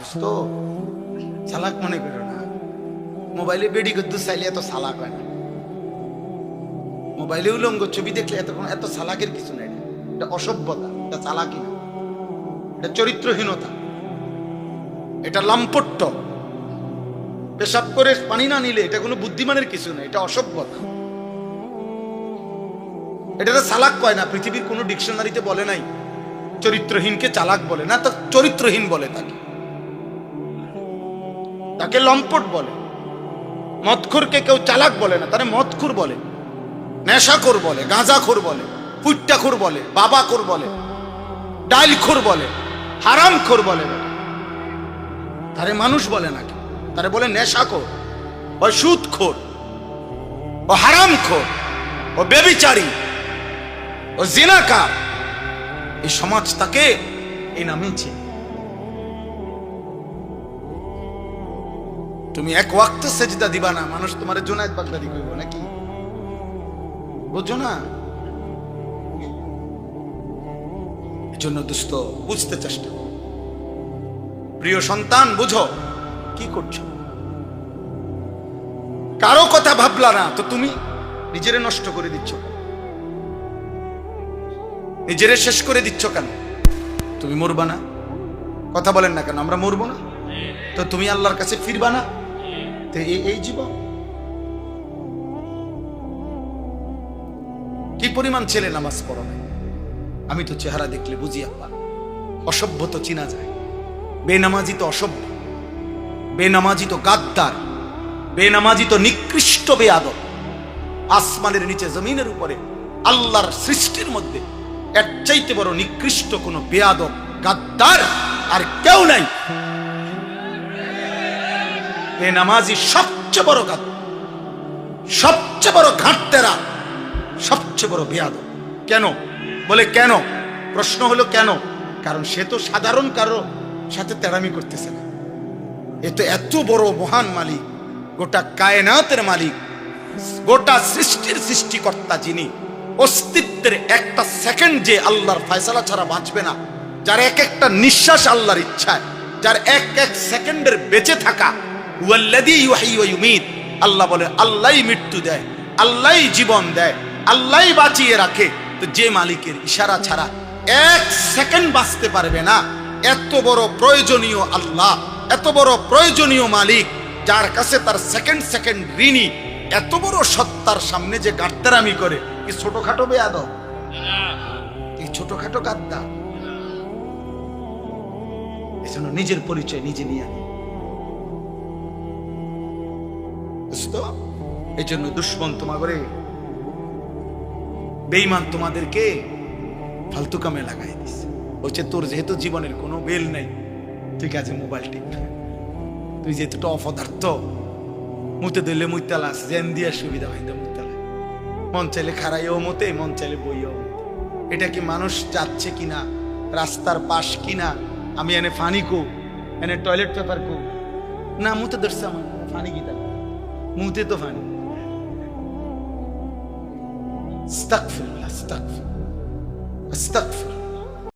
দোস্ত মনে করো না। মোবাইলে বেডি চাইলে এত হয় না। মোবাইলে উলঙ্গ ছবি দেখলে এত এত কিছু নাই। এটা অসভ্যতা, এটা চালাকি না। এটা চরিত্রহীনতা। এটা লাম্পট্য। পেশাব করে পানি না নিলে এটা কোনো বুদ্ধিমানের কিছু না এটা অসভ্যতা। এটা তো চালাক কয় না, পৃথিবীর কোনো ডিকশনারিতে বলে নাই, চরিত্রহীনকে চালাক বলে না, তা চরিত্রহীন বলে তাকে। তাকে লম্পট বলে। মদখুরকে কেউ চালাক বলে না, তারে মদখুর বলে। নেশাখোর বলে, গাঁজাখোর বলে পুট্টাখোর বলে, বাবাখোর বলে, ডাইলখোর বলে, হারামখোর বলে। তারে মানুষ বলে নাকি? তারে বলে নেশাখোর, ও সুদখোর, ও হারামখোর, ও বেবিচারী, ও জিনাকার। এই সমাজ তাকে এই নামেই চেনে। তুমি এক ওয়াক্ত সেজদা দিবা না, মানুষ তোমার জোনায়দ বাগদাদি কইব নাকি? বুঝছ না? এজন্য দুস্থ বুঝতে চেষ্টা। প্রিয় সন্তান, বুঝো, কি করছ? কারও কথা ভাবলা না, তো তুমি নিজেরে নষ্ট করে দিচ্ছ নিজেরে শেষ করে দিচ্ছ কেন? তুমি মরবা না? কথা বলেন না কেন, আমরা মরবো না? তো তুমি আল্লাহর কাছে ফিরবা না? এই জীবন। কি পরিমাণ ছেলে নামাজ পড়ো আমি তো চেহারা দেখলে বুঝি, আব্বা। অসভ্য তো চিনা যায়। বেনামাজি তো অসভ্য। বেনামাজি তো গাদ্দার। বেনামাজি তো নিকৃষ্ট বেয়াদব। আসমানের নিচে, জমিনের উপরে, আল্লাহর সৃষ্টির মধ্যে এর চাইতে বড় নিকৃষ্ট কোনো বেয়াদব, গাদ্দার আর কেউ নাই। বেনামাজি সবচেয়ে বড় গাদ সবচেয়ে বড় ঘাটতেরা, সবচেয়ে বড় বেয়াদব। কেন? বলে কেন? প্রশ্ন হলো কেন? কারণ সে তো সাধারণ কারও সাথে তেরামি করতেছে না। এ তো এত বড় মহান মালিক, গোটা কায়নাতের মালিক, গোটা সৃষ্টির সৃষ্টিকর্তা যিনি, অস্তিত্বের একটা সেকেন্ড যে আল্লাহর ফয়সালা ছাড়া বাঁচবে না, যার এক একটা নিঃশ্বাস আল্লাহর ইচ্ছায়, যার এক এক সেকেন্ডের বেঁচে থাকা হুয়াল্লাযী ইউহয়ী ওয়া ইউমীত। আল্লাহ বলে, আল্লাহই মৃত্যু দেয়, আল্লাহই জীবন দেয়, আল্লাহই বাঁচিয়ে রাখে। তো যে মালিকের ইশারা ছাড়া এক সেকেন্ড বাঁচতে পারবে না। এত বড় প্রয়োজনীয় আল্লাহ, এত বড় প্রয়োজনীয় মালিক, যার কাছে তার সেকেন্ড সেকেন্ড ঋণী এত বড় সত্তার সামনে যে গাদ্দারামি করে, কি ছোটখাটো বেয়াদ এই ছোটখাটো গাদ্দা এজন্য নিজের পরিচয় নিজে নিয়ে বুঝতো? এই জন্য দুশ্মন তোমাগরে বেইমান তোমাদেরকে ফালতু কামে লাগাই দিছে। বলছে, তোর যেহেতু জীবনের কোনো বেল নাই, ঠিক আছে, মোবাইল টিপ। তুই যেহেতু অপদার্থ, মুতে দিলে মুইতালাস জেন দিয়া সুবিধা হইতে মুইতালা মন চাইলে খারাইও মতে, মন চাইলে বইও এটা কি মানুষ যাচ্ছে কিনা? রাস্তার পাশ কিনা? আমি এনে ফানি কো, এনে টয়লেট পেপার কো। না, মুতে ধরছে আমার, ফানি কি মুতে তো ফানি আস্তাগফিরুল্লাহ আস্তাগফির আস্তাগফির